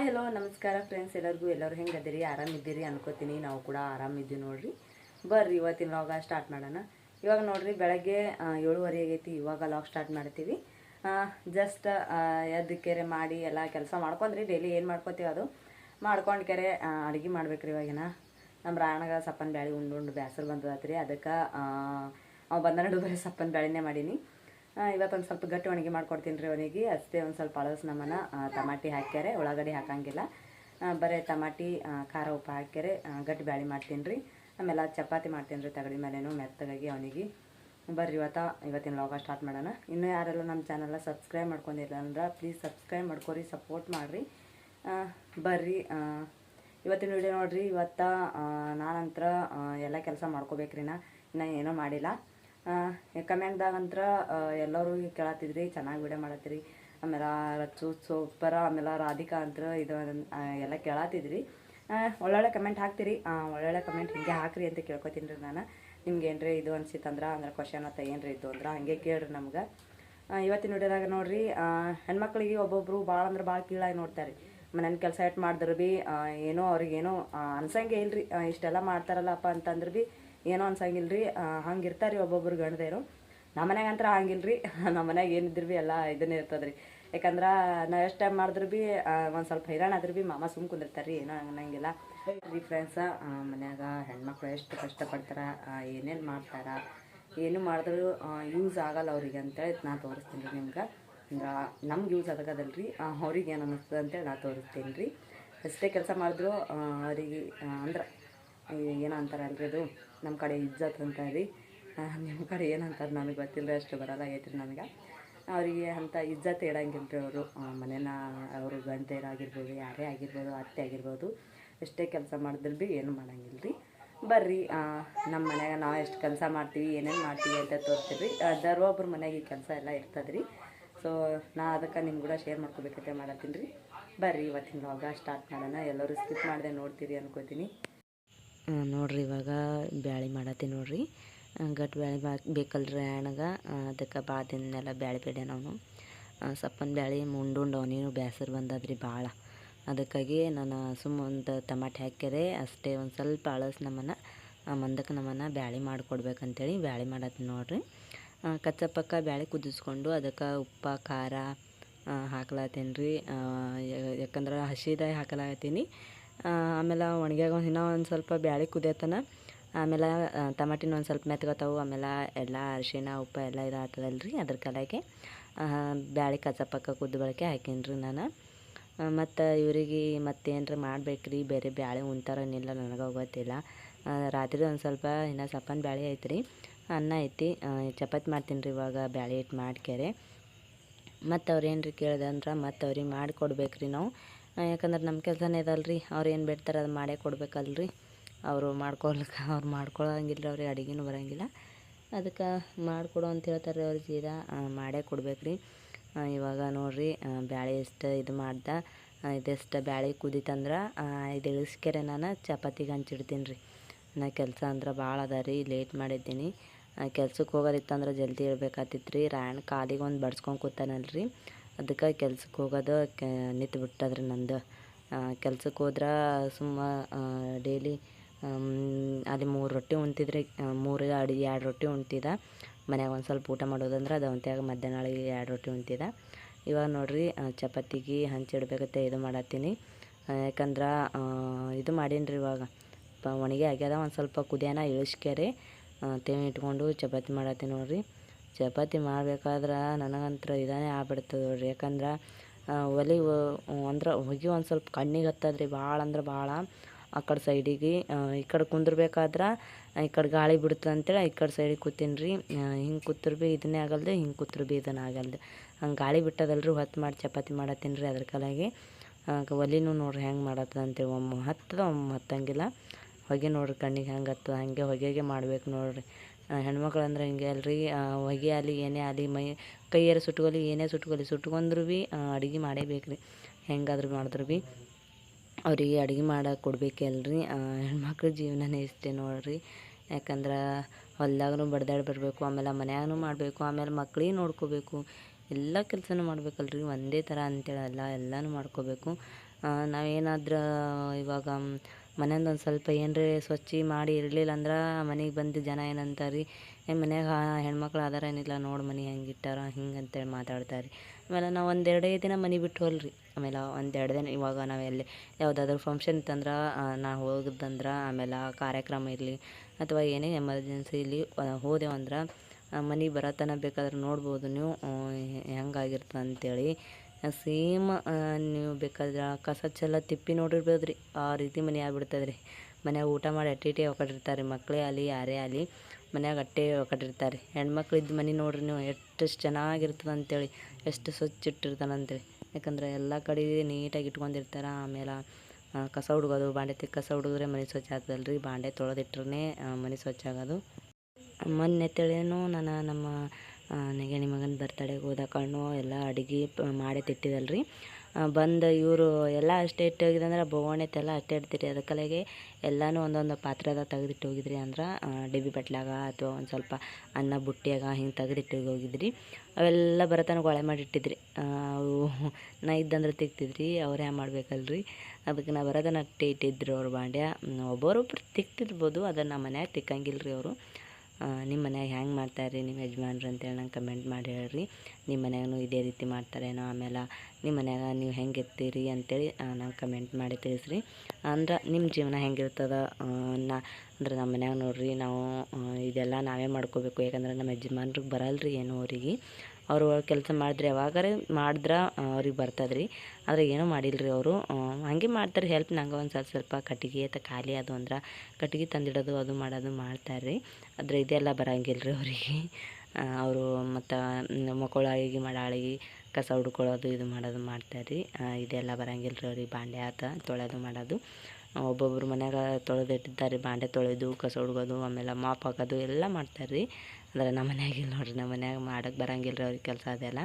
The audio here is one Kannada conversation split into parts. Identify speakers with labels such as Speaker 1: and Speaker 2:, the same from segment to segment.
Speaker 1: ಹಲೋ ನಮಸ್ಕಾರ ಫ್ರೆಂಡ್ಸ್ ಎಲ್ಲರಿಗೂ ಎಲ್ಲರೂ ಹೆಂಗೆ ಅದಿರಿ ಆರಾಮಿದ್ದೀರಿ ಅನ್ಕೋತೀನಿ. ನಾವು ಕೂಡ ಆರಾಮಿದ್ದೀವಿ ನೋಡ್ರಿ. ಬರ್ರಿ, ಇವತ್ತಿನ ಲಾಗ ಸ್ಟಾರ್ಟ್ ಮಾಡೋಣ. ಇವಾಗ ನೋಡ್ರಿ, ಬೆಳಗ್ಗೆ ಏಳುವರೆ ಆಗೈತಿ. ಇವಾಗ ಲಾಗ್ ಸ್ಟಾರ್ಟ್ ಮಾಡ್ತೀವಿ. ಜಸ್ಟ್ ಎದ್ದು ಕೆರೆ ಮಾಡಿ ಎಲ್ಲ ಕೆಲಸ ಮಾಡ್ಕೊಂಡ್ರಿ. ಡೈಲಿ ಏನು ಮಾಡ್ಕೋತೀವಿ ಅದು? ಮಾಡ್ಕೊಂಡು ಕೆರೆ ಅಡುಗೆ ಮಾಡ್ಬೇಕ್ರಿ ಇವಾಗಿನ. ನಮ್ಮ ರಾಯಣಗ ಸಪ್ಪನ ಬ್ಯಾಳಿ ಉಂಡು ಉಂಡು ಬ್ಯಾಸರು ಬಂದದಾತ್ರಿ. ಅದಕ್ಕೆ ಬಂದ ನಡು ಬರೀ ಸಪ್ಪನ ಬ್ಯಾಳಿನೇ ಮಾಡೀನಿ. ಇವತ್ತೊಂದು ಸ್ವಲ್ಪ ಗಟ್ಟಿ ಒಣಗಿ ಮಾಡ್ಕೊಡ್ತೀನಿ ರೀ ಅವನಿಗೆ. ಅಷ್ಟೇ ಒಂದು ಸ್ವಲ್ಪ ಅಳಸ್ ನಮ್ಮನ್ನು ಟಮಾಟಿ ಹಾಕ್ಯಾರೆ. ಉಳ್ಳಾಗಡ್ಡಿ ಹಾಕಂಗಿಲ್ಲ. ಬರೇ ಟಮಾಟಿ ಖಾರ ಉಪ್ಪು ಹಾಕ್ಯಾರೆ. ಗಟ್ಟಿ ಬ್ಯಾಳಿ ಮಾಡ್ತೀನಿ ರೀ. ಆಮೇಲೆ ಚಪಾತಿ ಮಾಡ್ತೀನಿ ರೀ ತಗಡಿ ಮೇಲೇನು ಮೆತ್ತಗಾಗಿ ಅವನಿಗೆ. ಬರ್ರಿ ಇವತ್ತ, ಇವತ್ತಿನ ಲಾಗ ಸ್ಟಾರ್ಟ್ ಮಾಡೋಣ. ಇನ್ನೂ ಯಾರೆಲ್ಲ ನಮ್ಮ ಚಾನಲ್ನ ಸಬ್ಸ್ಕ್ರೈಬ್ ಮಾಡ್ಕೊಂಡಿಲ್ಲ ಅಂದ್ರೆ ಪ್ಲೀಸ್ ಸಬ್ಸ್ಕ್ರೈಬ್ ಮಾಡ್ಕೊರಿ ಸಪೋರ್ಟ್ ಮಾಡಿರಿ. ಬರ್ರಿ ಇವತ್ತಿನ ವಿಡಿಯೋ ನೋಡಿರಿ. ಇವತ್ತ ನಾನಂತರ ಎಲ್ಲ ಕೆಲಸ ಮಾಡ್ಕೋಬೇಕ್ರಿ ನಾ. ಇನ್ನೂ ಏನೂ ಮಾಡಿಲ್ಲ. ಕಮೆಂಟ್ದಾಗ ಅಂತ್ರ ಎಲ್ಲರೂ ಕೇಳತ್ತಿದ್ರಿ ಚೆನ್ನಾಗಿ ವಿಡಿಯೋ ಮಾಡತ್ತೀರಿ ಆಮೇಲೆ ರಚು ಸೂಪರ ಆಮೇಲೆ ರಾಧಿಕಾ ಅಂತ್ರ ಇದು ಎಲ್ಲ ಕೇಳತ್ತಿದ್ರಿ ಒಳ್ಳೊಳ್ಳೆ ಕಮೆಂಟ್ ಹಾಕ್ತೀರಿ. ಒಳ್ಳೊಳ್ಳೆ ಕಮೆಂಟ್ ಹಿಂಗೆ ಹಾಕ್ರಿ ಅಂತ ಕೇಳ್ಕೊತೀನಿ ರೀ ನಾನು. ನಿಮ್ಗೆ ಏನ್ರಿ ಇದು ಅನ್ಸಿತ್ತಂದ್ರೆ, ಅಂದ್ರೆ ಕ್ವಶನ್ ಅಂತ ಏನ್ರಿ ಇದು ಅಂದ್ರೆ ಹಂಗೆ ಕೇಳ್ರಿ ನಮ್ಗೆ. ಇವತ್ತಿನ ವಿಡಿಯೋದಾಗ ನೋಡ್ರಿ ಹೆಣ್ಮಕ್ಳಿಗೆ ಒಬ್ಬೊಬ್ರು ಭಾಳ ಅಂದ್ರೆ ಭಾಳ ಕೀಳಾಗಿ ನೋಡ್ತಾರೆ. ಮನೇನ ಕೆಲಸ ಇಟ್ಟು ಮಾಡಿದ್ರು ಬಿ ಏನೋ ಅವ್ರಿಗೇನೋ ಅನ್ಸಂಗೆ ಇಲ್ರಿ. ಇಷ್ಟೆಲ್ಲ ಮಾಡ್ತಾರಲ್ಲಪ್ಪ ಅಂತಂದ್ರೆ ಬಿ ಏನೋ ಅನ್ಸಂಗಿಲ್ರಿ ಹಂಗೆ ಇರ್ತಾರೆ ಒಬ್ಬೊಬ್ರು ಗಂಡದೇರು. ನಮ್ಮ ಮನ್ಯಾಗ ಅಂತರ ರೀ ನಮ್ಮ ಮನ್ಯಾಗ ಏನಿದ್ರು ಬಿ ಎಲ್ಲ ಇದನ್ನೇ ಇರ್ತದೆ ರೀ ಯಾಕಂದ್ರೆ ನಾವು ಎಷ್ಟು ಟೈಮ್ ಮಾಡಿದ್ರು ಬಿ ಒಂದು ಸ್ವಲ್ಪ ಹೈರಾಣ ಆದ್ರೂ ಬಿ ಮಾಮ ಸುಮ್ ಕುಂದಿರ್ತಾರೆ ರೀ ಏನೋ ಅನ್ನಂಗಿಲ್ಲ. ರೀ ಫ್ರೆಂಡ್ಸ ಮನ್ಯಾಗ ಹೆಣ್ಮಕ್ಳು ಎಷ್ಟು ಕಷ್ಟಪಡ್ತಾರೆ ಏನೇನು ಮಾಡ್ತಾರ, ಏನು ಮಾಡಿದ್ರು ಯೂಸ್ ಆಗಲ್ಲ ಅವ್ರಿಗೆ ಅಂತೇಳಿ ನಾ ತೋರಿಸ್ತೀನಿ ರೀ ನಿಮ್ಗೆ. ಅಂದ್ರೆ, ನಮ್ಗೆ ಯೂಸ್ ಆಗದಲ್ರಿ ಅವ್ರಿಗೆ ಏನು ಅನ್ನಿಸ್ತದೆ ಅಂತೇಳಿ ನಾ ತೋರಿಸ್ತೀನಿ ರೀ. ಎಷ್ಟೇ ಕೆಲಸ ಮಾಡಿದ್ರು ಅವರಿಗೆ ಅಂದ್ರೆ ಏನು ಅಂತಾರಲ್ರಿ ಅದು? ನಮ್ಮ ಕಡೆ ಇಜ್ಜತ್ ಅಂತ ರೀ. ನಿಮ್ಮ ಕಡೆ ಏನಂತಾರೆ ನನಗೆ ಗೊತ್ತಿಲ್ಲ ಅಷ್ಟು ಬರಲ್ಲ ಆಗೈತ್ರಿ ನನಗೆ. ಅವರಿಗೆ ಅಂಥ ಇಜ್ಜತ್ ಇಡಂಗಿಲ್ರಿ ಅವರು. ಮನೇನ ಅವರು ಗಂಡೆಯರಾಗಿರ್ಬೋದು ಯಾರೇ ಆಗಿರ್ಬೋದು, ಅತ್ತೆ ಆಗಿರ್ಬೋದು, ಎಷ್ಟೇ ಕೆಲಸ ಮಾಡಿದ್ರು ಭೀ ಏನು ಮಾಡಂಗಿಲ್ಲ ರೀ ಬರ್ರಿ ನಮ್ಮ ಮನೆಯಾಗ ನಾವು ಎಷ್ಟು ಕೆಲಸ ಮಾಡ್ತೀವಿ, ಏನೇನು ಮಾಡ್ತೀವಿ ಅಂತ ತೋರಿಸ್ತೀವಿ ರೀ ಒಬ್ಬರ ಮನೆಯಾಗ ಈ ಕೆಲಸ ಎಲ್ಲ ಇರ್ತದೆ ರೀ ಸೊ ನಾ ಅದಕ್ಕೆ ನಿಮ್ಮ ಕೂಡ ಶೇರ್ ಮಾಡ್ಕೋಬೇಕಂತ ಮಾಡತ್ತೀನಿ ರೀ. ಬರ್ರಿ, ಇವತ್ತಿನ ಲಾಗ ಸ್ಟಾರ್ಟ್ ಮಾಡೋಣ. ಎಲ್ಲರೂ ಸ್ಕಿಪ್ ಮಾಡಿದೆ ನೋಡ್ತೀರಿ ಅನ್ಕೋತೀನಿ. ನೋಡ್ರಿ ಇವಾಗ ಬ್ಯಾಳಿ ಮಾಡತ್ತಿ ನೋಡ್ರಿ. ಗಟ್ಟಿ ಬ್ಯಾಳಿ ಬೇಕಲ್ರಿ ಹಣ್ಣಗ ಅದಕ್ಕೆ ಭಾಳ ಬ್ಯಾಳಿ ಬೇಡ ನಾವು. ಸಪ್ಪನ ಬ್ಯಾಳಿ, ಮುಂಡುಂಡು, ಅವನೇನು ಬೇಸರ ಬಂದದ್ರಿ ಭಾಳ ಅದಕ್ಕಾಗಿ ನಾನು ಸುಮ್ಮ ಒಂದು ಟಮಾಟೆ ಹಾಕ್ಯಾರೆ, ಅಷ್ಟೇ ಒಂದು ಸ್ವಲ್ಪ ಅಳಸ್ ನಮ್ಮನ್ನು ಮಂದಕ್ಕೆ ನಮ್ಮನ್ನು ಬ್ಯಾಳಿ ಮಾಡಿಕೊಡ್ಬೇಕಂತೇಳಿ ಬ್ಯಾಳಿ ಮಾಡತ್ತೀನಿ ನೋಡ್ರಿ. ಕಚ್ಚಪಕ್ಕ ಕಚ್ಚಾ ಪಕ್ಕ ಬ್ಯಾಳಿ ಕುದಿಸ್ಕೊಂಡು ಅದಕ್ಕೆ ಉಪ್ಪ, ಖಾರ ಹಾಕ್ಲತ್ತೀನಿ ರೀ ಯಾಕಂದ್ರೆ ಹಸಿದಾಗಿ ಹಾಕಲಾಗತ್ತೀನಿ ಆಮೇಲೆ ಒಣಗ್ಯಾಗ ಇನ್ನೂ ಒಂದು ಸ್ವಲ್ಪ ಬ್ಯಾಳಿ ಕುದಿಯತನ ಆಮೇಲೆ ಟಮಾಟಿನ ಒಂದು ಸ್ವಲ್ಪ ಮೆತ್ಕೋತಾವು ಆಮೇಲೆ ಎಲ್ಲ ಅರಿಶಿಣ, ಉಪ್ಪು ಎಲ್ಲ ಇದಾಗ್ತದಲ್ರಿ ಅದ್ರ ಕಲಾಗೆ ಬ್ಯಾಳಿ ಕಚ್ಚ ಪಕ್ಕ ಕುದ್ದು ಬಳಕೆ ಹಾಕೀನಿ ನಾನು. ಮತ್ತು ಇವರಿಗೆ ಮತ್ತೇನ್ರ ಮಾಡ್ಬೇಕ್ರಿ? ಬೇರೆ ಬ್ಯಾಳೆ ಉಣ್ತಾರನಿಲ್ಲ, ನನಗೆ ಗೊತ್ತಿಲ್ಲ. ರಾತ್ರಿ ಒಂದು ಸ್ವಲ್ಪ ಇನ್ನು ಸಪ್ಪನ ಬ್ಯಾಳೆ ಐತ್ರಿ. ಅನ್ನ ಐತಿ. ಚಪಾತಿ ಮಾಡ್ತೀನಿ ರೀ ಇವಾಗ, ಬ್ಯಾಳಿ ಇಟ್ಟು ಮಾಡ್ಕ್ಯಾರೆ. ಮತ್ತು ಅವ್ರು ಏನು ರೀ ಅಂದ್ರೆ ಮತ್ತು ಅವ್ರಿಗೆ ಮಾಡಿಕೊಡ್ಬೇಕ್ರಿ ನಾವು. ಯಾಕಂದ್ರೆ ನಮ್ಮ ಕೆಲಸನೇ ಇದಲ್ರಿ ಅವ್ರು ಏನು ಬಿಡ್ತಾರೆ ಅದು ಮಾಡೇ ಕೊಡ್ಬೇಕಲ್ರಿ. ಅವರು ಮಾಡ್ಕೊಳ್ಲಿಕ್ಕೆ ಅವ್ರು ಮಾಡ್ಕೊಳಂಗಿಲ್ಲ ರೀ ಅವ್ರಿಗೆ ಅಡುಗೆನೂ ಬರೋಂಗಿಲ್ಲ. ಅದಕ್ಕೆ ಮಾಡಿಕೊಡು ಅಂತ ಹೇಳ್ತಾರೆ ಅವ್ರು ಆ, ಮಾಡೇ ಕೊಡ್ಬೇಕು ರೀ ಇವಾಗ ನೋಡಿರಿ ಬ್ಯಾಳೆ ಎಷ್ಟು ಇದು ಮಾಡ್ದೆ. ಇದೆಷ್ಟು ಬ್ಯಾಳೆ ಕುದಿತಂದ್ರೆ ಇದು ಇಳಿಸ್ಕೆರೆ ನಾನು ಚಪಾತಿಗೆ ಹಂಚಿಡ್ತೀನಿ ರೀ ನಾ ಕೆಲಸ ಅಂದ್ರೆ ಭಾಳ ಅದ ರೀ ಲೇಟ್ ಮಾಡಿದ್ದೀನಿ. ಕೆಲ್ಸಕ್ಕೆ ಹೋಗೋದಿತ್ತಂದ್ರೆ ಜಲ್ದಿ ಹೇಳ್ಬೇಕಾತಿತ್ತು ರೀ ರಾಯಣ್ಣ ಕಾಲಿಗೆ ಒಂದು ಬಡ್ಸ್ಕೊಂಡು ಕೂತಾನಲ್ರಿ. ಅದಕ್ಕೆ ಕೆಲ್ಸಕ್ಕೆ ಹೋಗೋದು, ಕೆ, ನಿಂತು ಬಿಟ್ಟದ್ರಿ ನಂದು. ಕೆಲ್ಸಕ್ಕೆ ಹೋದ್ರೆ ಸುಮ್ಮ ಡೈಲಿ ಅಲ್ಲಿ ಮೂರು ರೊಟ್ಟಿ ಉಣ್ತಿದ್ರಿ ಮೂರು ಅಡಿ, ಎರಡು ರೊಟ್ಟಿ ಉಣ್ತಿದ್ದ. ಮನ್ಯಾಗ ಒಂದು ಸ್ವಲ್ಪ ಊಟ ಮಾಡೋದಂದ್ರೆ ಅದು ಒಂತ್ಯಾಗ ಮಧ್ಯಾಹ್ನಗಳಿಗೆ ಎರಡು ರೊಟ್ಟಿ ಉಣ್ತಿದ್ದ. ಇವಾಗ ನೋಡ್ರಿ ಚಪಾತಿಗೆ ಇಡ್ಬೇಕತ್ತೆ ಇದು ಮಾಡತ್ತೀನಿ. ಯಾಕಂದ್ರೆ ಇದು ಮಾಡೀನಿ ರೀ ಇವಾಗ ಒಣಗಿ ಆಗ್ಯದ, ಒಂದು ಸ್ವಲ್ಪ ಕುದಿಯಾನ, ಇಳಿಸ್ಕ್ಯಾರಿ. ತೇವೆ ಇಟ್ಕೊಂಡು ಚಪಾತಿ ಮಾಡತ್ತೀನಿ ನೋಡ್ರಿ. ಚಪಾತಿ ಮಾಡ್ಬೇಕಾದ್ರೆ ನನಗಂತ್ರ ಇದಾನೇ ಆಗ್ಬಿಡ್ತದೆ ನೋಡ್ರಿ. ಯಾಕಂದ್ರೆ ಒಲೆ ಅಂದ್ರೆ ಹೊಗೆ ಒಂದು ಸ್ವಲ್ಪ ಕಣ್ಣಿಗೆ ಹತ್ತದ್ರಿ ಭಾಳ ಅಂದ್ರೆ ಭಾಳ ಆ ಕಡೆ ಸೈಡಿಗೆ ಈ ಕಡೆ ಕುಂದ್ರಬೇಕಾದ್ರೆ ಈ ಕಡೆ ಗಾಳಿ ಬಿಡ್ತದೆ ಅಂತೇಳಿ ಈ ಕಡೆ ಸೈಡಿಗೆ ಕೂತೀನಿ ರೀ ಹಿಂಗೆ ಕೂತ್ರು ಭೀ ಇದನ್ನೇ ಆಗಲ್ದು, ಹಿಂಗೆ ಕೂತ್ರು ಭೀ ಇದನ್ನು ಆಗಲ್ದು. ಹಂಗೆ ಗಾಳಿ ಬಿಟ್ಟದಲ್ರಿ ಹೊತ್ತು ಮಾಡಿ ಚಪಾತಿ ಮಾಡತ್ತೀನಿ ರೀ ಅದ್ರ ಕಲಾಗಿ. ಒಲಿನೂ ನೋಡ್ರಿ ಹೆಂಗೆ ಮಾಡತ್ತದ ಅಂತೇಳಿ ಒಮ್ಮೆ ಹತ್ತದ, ಒಮ್ಮೆ ಹತ್ತಂಗಿಲ್ಲ. ಹೊಗೆ ನೋಡ್ರಿ ಕಣ್ಣಿಗೆ ಹೆಂಗೆ ಹತ್ತದ, ಹಾಗೆ ಹೊಗೆಗೆ ಮಾಡ್ಬೇಕು ನೋಡ್ರಿ. ಹೆಣ್ಮಕ್ಳು ಅಂದ್ರೆ ಹಿಂಗೆ ಅಲ್ರಿ ಹೊಗೆ ಆಗಲಿ ಏನೇ ಆಗಲಿ ಮೈ, ಕೈಯಾರ ಸುಟ್ಕೊಲಿ ಏನೇ ಸುಟ್ಕೊಲಿ ಸುಟ್ಕೊಂಡ್ರು ಭೀ ಅಡುಗೆ ಮಾಡೇಬೇಕು ರೀ ಹೆಂಗಾದ್ರೂ ಮಾಡಿದ್ರು ಭೀ ಅವರಿಗೆ ಅಡುಗೆ ಮಾಡಕ್ಕೆ ಕೊಡ್ಬೇಕಲ್ರಿ. ಹೆಣ್ಮಕ್ಳ ಜೀವನನೇ ಇಷ್ಟೇ ನೋಡ್ರಿ. ಯಾಕಂದ್ರೆ ಹೊಲ್ದಾಗೂ ಬಡ್ದಾಡಿ ಬರಬೇಕು, ಆಮೇಲೆ ಮನ್ಯಾಗೂ ಮಾಡಬೇಕು, ಆಮೇಲೆ ಮಕ್ಳಿಗೆ ನೋಡ್ಕೋಬೇಕು. ಎಲ್ಲ ಕೆಲಸನೂ ಮಾಡ್ಬೇಕಲ್ರಿ, ಒಂದೇ ಥರ ಅಂತೇಳಲ್ಲ, ಎಲ್ಲನೂ ಮಾಡ್ಕೋಬೇಕು. ನಾವೇನಾದ್ರೂ ಇವಾಗ ಮನೆಯಿಂದ ಒಂದು ಸ್ವಲ್ಪ ಏನರೇ ಸ್ವಚ್ಛ ಮಾಡಿ ಇರಲಿಲ್ಲ ಅಂದ್ರೆ ಮನೆಗೆ ಬಂದು ಜನ ಏನಂತಾರೆ ರೀ ಮನ್ಯಾಗ ಹೆಣ್ಮಕ್ಳು ಆಧಾರ ಏನಿಲ್ಲ ನೋಡಿ ಮನೆ ಹೆಂಗೆ ಇಟ್ಟಾರ, ಹಿಂಗೆ ಅಂತೇಳಿ ಮಾತಾಡ್ತಾರೆ. ರೀ ಆಮೇಲೆ ನಾವು ಒಂದೆರಡೇ ದಿನ ಮನೆ ಬಿಟ್ಟು ಹೋಲ್ರಿ. ಆಮೇಲೆ ಒಂದೆರಡು ದಿನ ಇವಾಗ ನಾವು ಎಲ್ಲಿ ಯಾವುದಾದ್ರೂ ಫಂಕ್ಷನ್ ಇತ್ತಂದ್ರೆ ನಾ ಹೋಗಿದ್ದಂದ್ರೆ ಆಮೇಲೆ ಕಾರ್ಯಕ್ರಮ ಇರಲಿ ಅಥವಾ ಏನೇ ಎಮರ್ಜೆನ್ಸಿ ಇರಲಿ ಹೋದೆವು ಅಂದ್ರೆ ಮನೆಗೆ ಬರತನ ಬೇಕಾದ್ರೆ ನೋಡ್ಬೋದು ನೀವು ಹೆಂಗಾಗಿರ್ತದೆ ಅಂತೇಳಿ ಸೇಮ್ ನೀವು ಬೇಕಾದ್ರೆ ಕಸ ಚೆಲ್ಲ ತಿಪ್ಪಿ ನೋಡಿರ್ಬೋದು ರೀ ಆ ರೀತಿ ಮನೆ ಆಗ್ಬಿಡ್ತದೆ ರೀ ಮನ್ಯಾಗ ಊಟ ಮಾಡಿ ಅಟ್ಟಿ ಇಟ್ಟೆ ಒಕ್ಕಟಿರ್ತಾರೆ ಮಕ್ಕಳೇ ಆಗಲಿ, ಯಾರೇ ಆಗಲಿ ಮನ್ಯಾಗ ಅಟ್ಟೆ ಒಕ್ಕಟಿರ್ತಾರೆ ಹೆಣ್ಮಕ್ಳು ಇದ್ದ ಮನೆ ನೋಡ್ರಿ ನೀವು ಎಷ್ಟು ಚೆನ್ನಾಗಿರ್ತದೆ ಅಂತೇಳಿ ಎಷ್ಟು ಸ್ವಚ್ಛ ಇಟ್ಟಿರ್ತಾನೆ ಅಂತೇಳಿ ಯಾಕಂದ್ರೆ ಎಲ್ಲ ಕಡೆ ನೀಟಾಗಿ ಇಟ್ಕೊಂಡಿರ್ತಾರೆ. ಆಮೇಲೆ ಕಸ ಹುಡುಗೋದು ಬಾಂಡೆ ತಿಕ್ಕ ಕಸ ಹುಡುಗ್ರೆ ಮನೆ ಸ್ವಚ್ಛ ಆಗ್ತದಲ್ಲ ರೀ ಬಾಂಡೆ ತೊಳೆದಿಟ್ರೆ ಮನೆ ಸ್ವಚ್ಛ ಆಗೋದು. ಮೊನ್ನೆ ತಿಳಿಯೇನು ನಾನು ನಮ್ಮ ನೆಗಣಿ ಮಗನ ಬರ್ತಡೆಗೆ ಹೋದ ಕಣ್ಣು ಎಲ್ಲ ಅಡುಗೆ ಮಾಡಿ ತಿಟ್ಟಿದಲ್ರಿ. ಬಂದು ಇವರು ಎಲ್ಲ ಅಷ್ಟೇ ಇಟ್ಟು ಹೋಗಿದ್ದು ಅಂದ್ರೆ ಬೊಗಣೆ ಎಲ್ಲ ಅಷ್ಟೇ ಇಡ್ತೀರಿ. ಅದಕ್ಕಲೆಗೆ ಎಲ್ಲನೂ ಒಂದೊಂದು ಪಾತ್ರೆದಾಗ ತೆಗೆದಿಟ್ಟು ಹೋಗಿದ್ರಿ ಅಂದ್ರೆ ಡಿಬ್ಬಿ ಬಟ್ಲಾಗ ಅಥವಾ ಒಂದು ಸ್ವಲ್ಪ ಅನ್ನ ಬುಟ್ಟಿಯಾಗ ಹಿಂಗೆ ತೆಗೆದಿಟ್ಟು ಹೋಗಿದ್ರಿ. ಅವೆಲ್ಲ ಬರತನ ಗೊಳೆ ಮಾಡಿಟ್ಟಿದ್ರಿ ಅವು ನಾ ಇದ್ದಂದ್ರೆ ತಿಕ್ತಿದ್ರಿ, ಅವ್ರು ಹ್ಯಾಂಗ ಮಾಡ್ಬೇಕಲ್ರಿ. ಅದಕ್ಕೆ ನಾ ಬರತನ ಅಟ್ಟೆ ಇಟ್ಟಿದ್ರು ಅವ್ರು ಬಾಂಡ್ಯ. ಒಬ್ಬರೊಬ್ರು ತಿಕ್ತಿರ್ಬೋದು, ಅದನ್ನು ನಮ್ಮ ಮನ್ಯಾಗ ತಿಕ್ಕಂಗಿಲ್ಲ ರೀ ಅವರು. ನಿಮ್ಮ ಮನ್ಯಾಗ ಹೆಂಗೆ ಮಾಡ್ತಾರೆ ನಿಮ್ಮ ಯಜಮಾನ್ರು ಅಂತೇಳಿ ನಂಗೆ ಕಮೆಂಟ್ ಮಾಡಿ ಹೇಳ್ರಿ. ನಿಮ್ಮ ಮನ್ಯಾಗೂ ಇದೇ ರೀತಿ ಮಾಡ್ತಾರೇನೋ ಆಮೇಲೆ ನಿಮ್ಮ ಮನ್ಯಾಗ ನೀವು ಹೆಂಗೆ ಇರ್ತೀರಿ ಅಂತೇಳಿ ನಂಗೆ ಕಮೆಂಟ್ ಮಾಡಿ ತಿಳಿಸ್ರಿ. ಅಂದ್ರೆ ನಿಮ್ಮ ಜೀವನ ಹೆಂಗಿರ್ತದ? ನಾ, ಅಂದ್ರೆ ನಮ್ಮ ಮನ್ಯಾಗ ನೋಡ್ರಿ ನಾವು ಇದೆಲ್ಲ ನಾವೇ ಮಾಡ್ಕೋಬೇಕು. ಯಾಕಂದ್ರೆ ನಮ್ಮ ಯಜಮಾನ್ರಿಗೆ ಬರಲ್ಲ ರೀ ಏನು ಅವರಿಗೆ ಅವರು ಕೆಲಸ ಮಾಡಿದ್ರೆ ಯಾವಾಗಾರೆ ಮಾಡಿದ್ರೆ ಅವ್ರಿಗೆ ಬರ್ತದೆ ರೀ ಆದರೆ ಏನೂ ಮಾಡಿಲ್ಲರಿ ಅವರು. ಹಾಗೆ ಮಾಡ್ತಾರೆ ಹೆಲ್ಪ್ ನಂಗೆ ಒಂದು ಸ್ವಲ್ಪ ಸ್ವಲ್ಪ ಕಟ್ಟಿಗೆ ಅಥವಾ ಖಾಲಿ ಅದು ಅಂದ್ರೆ ಕಟ್ಟಿಗೆ ತಂದಿಡೋದು, ಅದು ಮಾಡೋದು ಮಾಡ್ತಾರೆ ರೀ ಆದರೆ ಇದೆಲ್ಲ ಬರಂಗಿಲ್ಲ ರೀ ಅವರಿಗೆ ಅವರು ಮತ್ತು ಮಕ್ಕಳಾಗಿ ಮಾಡಾಳಿಗೆ ಕಸ ಹುಡ್ಕೊಳ್ಳೋದು ಇದು ಮಾಡೋದು ಮಾಡ್ತಾರೆ ರೀ ಇದೆಲ್ಲ ಬರಂಗಿಲ್ಲ ರೀ ಅವ್ರಿಗೆ ಬಾಂಡೆ ಆತ, ತೊಳೆದು ಮಾಡೋದು. ಒಬ್ಬೊಬ್ರು ಮನ್ಯಾಗ ತೊಳೆದಿಟ್ಟಿದ್ದಾರೆ, ಬಾಂಡೆ ತೊಳೆದು, ಕಸ ಹುಡ್ಗೋದು ಆಮೇಲೆ ಮಾಪ್ ಹಾಕೋದು, ಎಲ್ಲ ಮಾಡ್ತಾರೆ ರೀ ಅಂದರೆ ನಮ್ಮ ಮನ್ಯಾಗಿಲ್ಲ ನೋಡ್ರಿ, ನಮ್ಮ ಮನ್ಯಾಗ ಮಾಡೋಕೆ ಬರಂಗಿಲ್ಲ ರೀ ಅವ್ರಿಗೆ ಕೆಲಸ ಅದೆಲ್ಲ.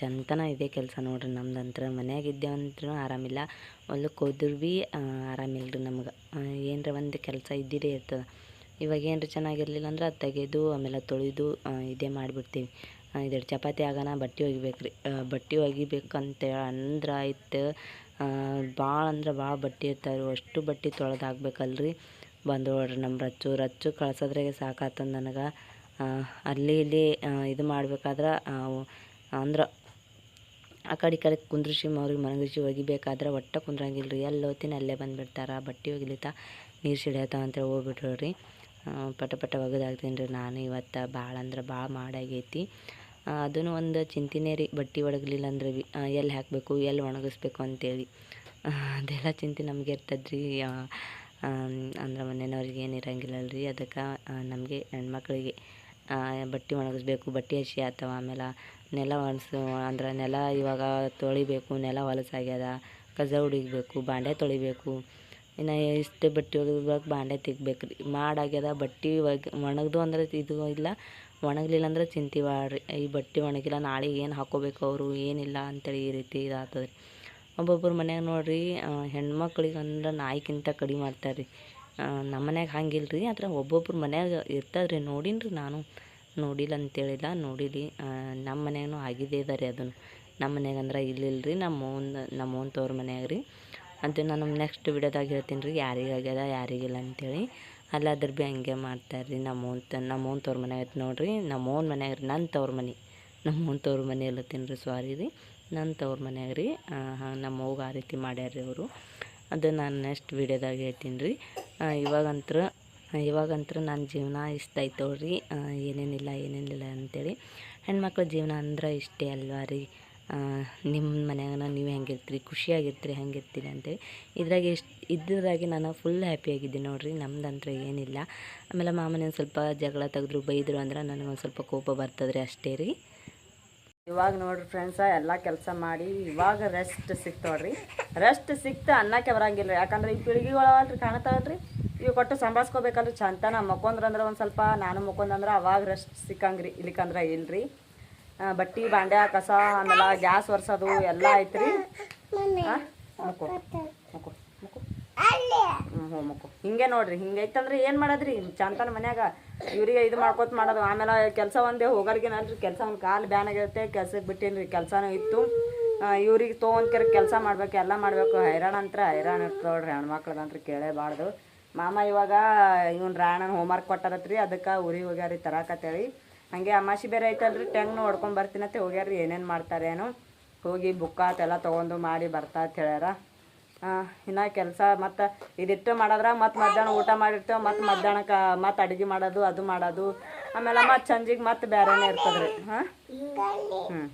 Speaker 1: ಚಂತನ ಇದೆ ಕೆಲಸ ನೋಡ್ರಿ ನಮ್ದಂತ್ರ. ಇದ್ದೇವಂತೂ ಆರಾಮಿಲ್ಲ. ಹೊಲಕ್ಕೆ ಹೋದ್ರು ಭೀ ಆರಾಮಿಲ್ಲ ರೀ ನಮ್ಗೆ. ಏನರ ಒಂದು ಕೆಲಸ ಇದ್ದಿದ್ದೇ ಇರ್ತದೆ. ಇವಾಗ ಏನರ ಚೆನ್ನಾಗಿರಲಿಲ್ಲ ಅಂದ್ರೆ ಅದು ತೆಗೆದು, ಆಮೇಲೆ ತೊಳೆದು ಇದೇ ಮಾಡಿಬಿಡ್ತೀವಿ. ಇದೆರಡು ಚಪಾತಿ ಆಗೋಣ ಬಟ್ಟೆ ಒಗಿಬೇಕು ರೀ ಬಟ್ಟೆ ಒಗಿಬೇಕಂತ ಅಂದ್ರೆ ಆಯ್ತು. ಭಾಳ ಅಂದ್ರೆ ಭಾಳ ಬಟ್ಟೆ ಇರ್ತಾವೆ ಅಷ್ಟು ಬಟ್ಟೆ ತೊಳೆದು ಹಾಕ್ಬೇಕಲ್ರಿ. ಬಂದು ನೋಡ್ರಿ ನಮ್ಮ ರಚ್ಚು. ರಚ್ಚು ಕಳ್ಸೋದ್ರಾಗೆ ಸಾಕಾತಂದು ನನಗೆ. ಅಲ್ಲಿ ಇಲ್ಲಿ ಇದು ಮಾಡ್ಬೇಕಾದ್ರೆ ಅಂದ್ರೆ ಆ ಕಡೆ ಈ ಕಡೆ ಕುಂದ್ರಿಸಿ ಅವ್ರಿಗೆ ಮನಗಿಸಿ ಒಗಿಬೇಕಾದ್ರೆ ಒಟ್ಟ ಕುಂದ್ರಂಗಿಲ್ಲ ರೀ ಎಲ್ಲಿ ಹೋಗ್ತೀನಿ ಅಲ್ಲೇ ಬಂದುಬಿಡ್ತಾರೆ. ಬಟ್ಟೆ ಒಗಿಲಿತ್ತ ನೀರು ಸಿಡಿಯತ್ತ ಅಂತೇಳಿ ಹೋಗ್ಬಿಟ್ರಿ ಪಟ ಪಟ ಒಗದಾಗ್ತೀನಿ ರೀ ನಾನು ಇವತ್ತು. ಭಾಳ ಅಂದ್ರೆ ಭಾಳ ಮಾಡಾಗೈತಿ ಅದೂ ಒಂದು ಚಿಂತಿನೇ ರೀ. ಬಟ್ಟೆ ಒಣಗಲಿಲ್ಲ ಅಂದ್ರೆ ಬಿ ಎಲ್ಲಿ ಹಾಕಬೇಕು ಎಲ್ಲಿ ಒಣಗಿಸ್ಬೇಕು ಅಂತೇಳಿ. ಅದೆಲ್ಲ ಚಿಂತೆ ನಮಗೆ ಇರ್ತದ್ರಿ. ಅಂದ್ರೆ ಮನೆಯವ್ರಿಗೆ ಏನು ಇರಂಗಿಲ್ಲ ರೀ ಅದಕ್ಕೆ ನಮಗೆ ಹೆಣ್ಮಕ್ಳಿಗೆ ಬಟ್ಟೆ ಒಣಗಿಸ್ಬೇಕು, ಬಟ್ಟೆ ಹಸಿ ಆತವ. ಆಮೇಲೆ ನೆಲ ಒಣಸು ಅಂದ್ರೆ ನೆಲ ಇವಾಗ ತೊಳಿಬೇಕು, ನೆಲ ಹೊಲಸಾಗ್ಯದ ಕಸ ಹೊಡಿಬೇಕು ಬಾಂಡೆ ತೊಳಿಬೇಕು. ಇನ್ನು ಇಷ್ಟು ಬಟ್ಟೆ ಒಗಿಬೇಕು ಬಾಂಡೆ ತಿಕ್ಬೇಕು ರೀ ಮಾಡಾಗ್ಯದ ಬಟ್ಟೆ ಒಗ್, ಒಣಗ್ದು ಅಂದ್ರೆ ಇದು ಇಲ್ಲ, ಒಣಗಲಿಲ್ಲ ಅಂದ್ರೆ ಚಿಂತೆ ಮಾಡ್ರಿ ಈ ಬಟ್ಟೆ ಒಣಗಿಲ್ಲ ನಾಳೆ ಏನು ಹಾಕ್ಕೋಬೇಕು ಅವರು? ಏನಿಲ್ಲ ಅಂತೇಳಿ ಈ ರೀತಿ ಇದಾಗ್ತದೆ ರೀ ಒಬ್ಬೊಬ್ರು ಮನ್ಯಾಗ ನೋಡ್ರಿ ಹೆಣ್ಮಕ್ಳಿಗೆ ಅಂದ್ರೆ ನಾಯಿಕ್ಕಿಂತ ಕಡಿಮೆ ಮಾಡ್ತಾರೆ ರೀ ನಮ್ಮ ಮನ್ಯಾಗ ಹಂಗಿಲ್ಲ ರೀ ಆದ್ರೆ ಒಬ್ಬೊಬ್ರು ಮನ್ಯಾಗ ಇರ್ತದೆ ರೀ ನೋಡೀನಿ ರೀ ನಾನು. ನೋಡಿಲ್ಲ ಅಂತೇಳಿಲ್ಲ ನೋಡಿರಿ ನಮ್ಮ ಮನ್ಯಾಗೂ ಆಗಿದೆ ಇದೆ ರೀ ಅದನ್ನು. ನಮ್ಮ ಮನ್ಯಾಗ ಅಂದ್ರೆ ಇಲ್ಲಿಲ್ಲ ರೀ ನಮ್ಮ ಓನ್ ನಮ್ಮ ಓನ್ ತವ್ರ ಮನ್ಯಾಗ ರೀ. ಅದು ನಾನು ನೆಕ್ಸ್ಟ್ ವಿಡಿಯೋದಾಗ ಹೇಳ್ತೀನಿ ರೀ ಯಾರಿಗೆ ಆಗ್ಯದ ಯಾರಿಗಿಲ್ಲ ಅಂತೇಳಿ. ಅದ್ರ ಭೀ ಹಂಗೆ ಮಾಡ್ತಾರೆ ರೀ ನಮ್ಮ ಓನ್ ತ ನಮ್ಮ ಓನ್ ತವ್ರ ಮನ್ಯಾಗ ಐತೆ ನೋಡ್ರಿ. ನಮ್ಮ ಮನ್ಯಾಗ ರೀ ನನ್ನ ತವ್ರ ಮನೆ. ನಮ್ಮ ಓನ್ ತವ್ರ ಮನೆ ಇಲ್ಲತ್ತೀನಿ ರೀ ಸಾರಿ ರೀ. ನನ್ನ ತವ್ರ ಮನ್ಯಾಗ ರೀ. ಹಾಂ, ನಮ್ಮ ಅವ್ಗ ಆ ರೀತಿ ಮಾಡ್ಯಾರ ರೀ ಅವರು. ಅದು ನಾನು ನೆಕ್ಸ್ಟ್ ವಿಡಿಯೋದಾಗ ಹೇಳ್ತೀನಿ ರೀ. ಇವಾಗಂತ್ರ ಇವಾಗಂತ್ರ ನನ್ನ ಜೀವನ ಇಷ್ಟ ಆಯ್ತವ್ರಿ ರೀ ಏನೇನಿಲ್ಲ ಏನೇನಿಲ್ಲ ಅಂತೇಳಿ. ಹೆಣ್ಮಕ್ಳ ಜೀವನ ಅಂದ್ರೆ ಇಷ್ಟೇ ಅಲ್ವಾ ರೀ. ನಿಮ್ಮ ಮನ್ಯಾಗ ನೀವು ಹೆಂಗಿರ್ತೀರಿ, ಖುಷಿಯಾಗಿರ್ತೀರಿ, ಹೆಂಗಿರ್ತೀರಿ ಅಂತೇಳಿ. ಇದ್ರಾಗೆ ಎಷ್ಟು, ಇದ್ರಾಗೆ ನಾನು ಫುಲ್ ಹ್ಯಾಪಿಯಾಗಿದ್ದೀನಿ ನೋಡ್ರಿ. ನಮ್ದಂತ್ರ ಏನಿಲ್ಲ. ಆಮೇಲೆ ಮಾಮನೇನು ಸ್ವಲ್ಪ ಜಗಳ ತೆಗೆದ್ರು, ಬೈದರು ಅಂದ್ರೆ ನನಗೊಂದು ಸ್ವಲ್ಪ ಕೋಪ ಬರ್ತದ್ರಿ ಅಷ್ಟೇ ರೀ. ಇವಾಗ ನೋಡ್ರಿ ಫ್ರೆಂಡ್ಸ ಎಲ್ಲ ಕೆಲಸ ಮಾಡಿ ಇವಾಗ ರೆಸ್ಟ್ ಸಿಕ್ತವ್ರಿ ರೆಸ್ಟ್ ಸಿಕ್ತ ಅನ್ನಕ್ಕೆ ಬರಂಗಿಲ್ಲ ಯಾಕಂದ್ರೆ ಈ ಪೀಳಿಗೆಗಳಲ್ರಿ ಕಾಣತಾವಲ್ರಿ. ಇವು ಕೊಟ್ಟು ಸಂಭಾಳ್ಸ್ಕೋಬೇಕಲ್ರಿ ಚಂತನ ಮಕ್ಕೊಂಡ್ರಂದ್ರೆ ಒಂದು ಸ್ವಲ್ಪ ನಾನು ಮಕ್ಕೊಂದಂದ್ರೆ ಅವಾಗ ರೆಸ್ಟ್ ಸಿಕ್ಕಂಗ್ರಿ ಇಲ್ಲಿಕಂದ್ರೆ ಇಲ್ರಿ. ಬಟ್ಟಿ ಬಾಂಡ್ಯ ಕಸ ಆಮೇಲೆ ಗ್ಯಾಸ್ ಒರ್ಸೋದು ಎಲ್ಲ ಐತ್ರಿ ಹ್ಞೂ ಹಿಂಗೆ ನೋಡ್ರಿ, ಹಿಂಗೆ ಐತಂದ್ರೆ ಏನು ಮಾಡೋದ್ರಿ? ಚಂತನ ಮನ್ಯಾಗ ಇವ್ರಿಗೆ ಇದು ಮಾಡ್ಕೊತ ಮಾಡೋದು, ಆಮೇಲೆ ಕೆಲಸ ಒಂದೇ ಹೋಗೋರ್ಗೇನಲ್ರಿ ಕೆಲಸ ಒಂದು ಕಾಲು ಬ್ಯಾನ್ ಆಗಿರುತ್ತೆ ಕೆಲ್ಸಕ್ಕೆ ಬಿಟ್ಟೇನಿ ರೀ, ಕೆಲಸನೂ ಇತ್ತು. ಇವ್ರಿಗೆ ತೊಗೊಂಡ್ಕೆರೆ ಕೆಲಸ ಮಾಡ್ಬೇಕು, ಎಲ್ಲ ಮಾಡಬೇಕು. ಹೈರಾಣ ಅಂತ ಹೈರಾಣ ಇರ್ತದೆ ನೋಡ್ರಿ ಹೆಣ್ಮಕ್ಳದಂತ್ರ ಕೇಳೇಬಾರ್ದು. ಮಾಮ ಇವಾಗ ಇವನ್ ರಾಣನ ಹೋಮ್ವರ್ಕ್ ಕೊಟ್ಟಾರತ್ರಿ, ಅದಕ್ಕೆ ಊರಿಗೆ ಹೋಗ್ಯಾರಿ ತರಾಕತ್ತೇಳಿ. ಹಂಗೆ ಅಮಾಸಿ ಬೇರೆ ಐತಲ್ರಿ ಟೆಂಗ್ನು ಹೊಡ್ಕೊಂಡ್ ಬರ್ತೀನಂತೆ, ಹೋಗ್ಯಾರ್ರಿ ಏನೇನು ಮಾಡ್ತಾರೇನು. ಹೋಗಿ ಬುಕ್ಕ ಎಲ್ಲ ತೊಗೊಂಡು ಮಾಡಿ ಬರ್ತಾ ಅಂತ ಹೇಳ್ಯಾರ. ಇನ್ನು ಕೆಲಸ ಮತ್ತು ಇದಿಟ್ಟು ಮಾಡಿದ್ರೆ ಮತ್ತು ಮಧ್ಯಾಹ್ನ ಊಟ ಮಾಡಿರ್ತೇವೆ, ಮತ್ತು ಮಧ್ಯಾಹ್ನಕ್ಕೆ ಮತ್ತು ಅಡುಗೆ ಮಾಡೋದು, ಅದು ಮಾಡೋದು. ಆಮೇಲೆ ಮತ್ತು ಸಂಜೆಗೆ ಮತ್ತೆ ಬೇರೆನೇ ಇರ್ತದ್ರಿ, ಹಾಂ? ಹ್ಞೂ